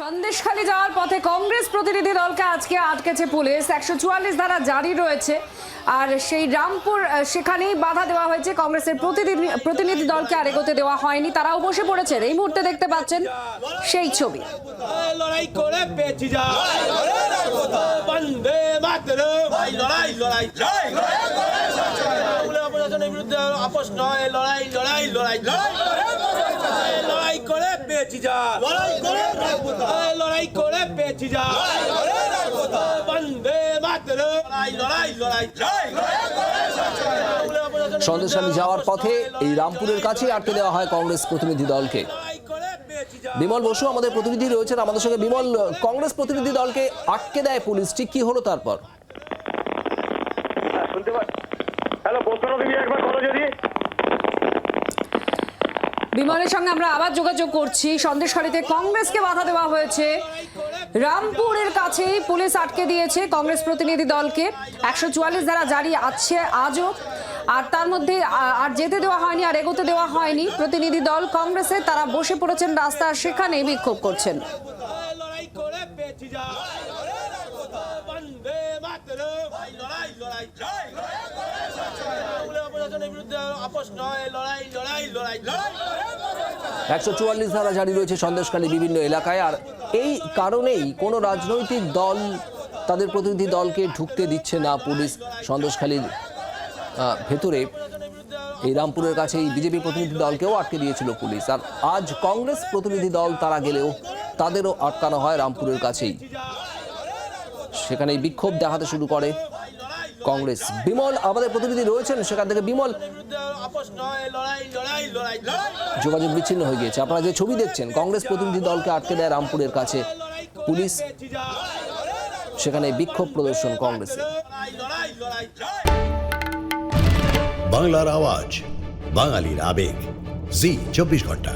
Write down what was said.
সন্দেশখালী যাওয়ার পথে কংগ্রেস প্রতিনিধি দলকে আজকে আটকেছে পুলিশ। একশো চুয়াল্লিশ ধারা জারি রয়েছে। আর সেই রামপুর সেখানেই বাধা দেওয়া হয়েছে। কংগ্রেসের প্রতিনিধি প্রতিনিধি দলকে আর এগোতে দেওয়া হয়নি। তারাও বসে পড়েছেন। এই মুহূর্তে দেখতে পাচ্ছেন সেই ছবি। লড়াই করে পেয়েছি যা। বন্দে মাতরম। ভাই লড়াই লড়াই চাই বাংলা প্রশাসনের বিরুদ্ধে আপোষ নয়। লড়াই লড়াই লড়াই লড়াই লড়াই করে পেয়েছি যা। লড়াই করে লড়াই করে পেয়েছি যা। বন্দে মাতরম। লড়াই লড়াই লড়াই চাই সন্দেশখালী যাওয়ার পথে এই রামপুরের কাছেই আটকে দেওয়া হয় কংগ্রেস প্রতিনিধি দলকে। বিমল বসু আমাদের প্রতিনিধি রয়েছেন। আমাদের সঙ্গে বিমল কংগ্রেস প্রতিনিধি দলকে আটকে দেয় পুলিশ। ঠিক কি হলো তারপর? হ্যাঁ, শুনতে পাচ্ছি হ্যালো বসুন একবার করো যদি। বিমলের সঙ্গে আমরা আবার যোগাযোগ করছি সন্দেশখালীতে কংগ্রেসকে বাধা দেওয়া হয়েছে রামপুরের কাছেই পুলিশ আটকে দিয়েছে কংগ্রেস প্রতিনিধি দলকে একশো চুয়াল্লিশ ধারা জারি আছে আজও আর তার মধ্যে আর যেতে দেওয়া হয়নি আর এগোতে দেওয়া হয়নি প্রতিনিধি দল কংগ্রেসে তারা বসে পড়েছেন রাস্তার সেখানে বিক্ষোভ করছেন লড়াই একশো চুয়াল্লিশ ধারা জারি রয়েছে সন্দেশখালী বিভিন্ন এলাকায়, আর এই কারণেই কোনো রাজনৈতিক দল তাদের প্রতিনিধি দলকে ঢুকতে দিচ্ছে না পুলিশ সন্দেশখালীর ভেতরে। এই রামপুরের কাছে এই বিজেপি প্রতিনিধি দলকেও আটকে দিয়েছিল পুলিশ, আর আজ কংগ্রেস প্রতিনিধি দল তারা গেলেও তাদেরও আটকানো হয় রামপুরের কাছেই। সেখানে বিক্ষোভ দেখাতে শুরু করে। কংগ্রেস। বিমল, আমাদের প্রতিনিধি রয়েছেন, সেখান থেকে বিমল। যোগাযোগ বিচ্ছিন্ন হয়ে গিয়েছে। আপনারা যে ছবি দেখছেন, কংগ্রেস প্রতিনিধি দলকে আটকে দেয় রামপুরের কাছে পুলিশ। সেখানে বিক্ষোভ প্রদর্শন চাই বাংলার আওয়াজ, বাঙালির আবেগ। জি, চব্বিশ ঘণ্টা।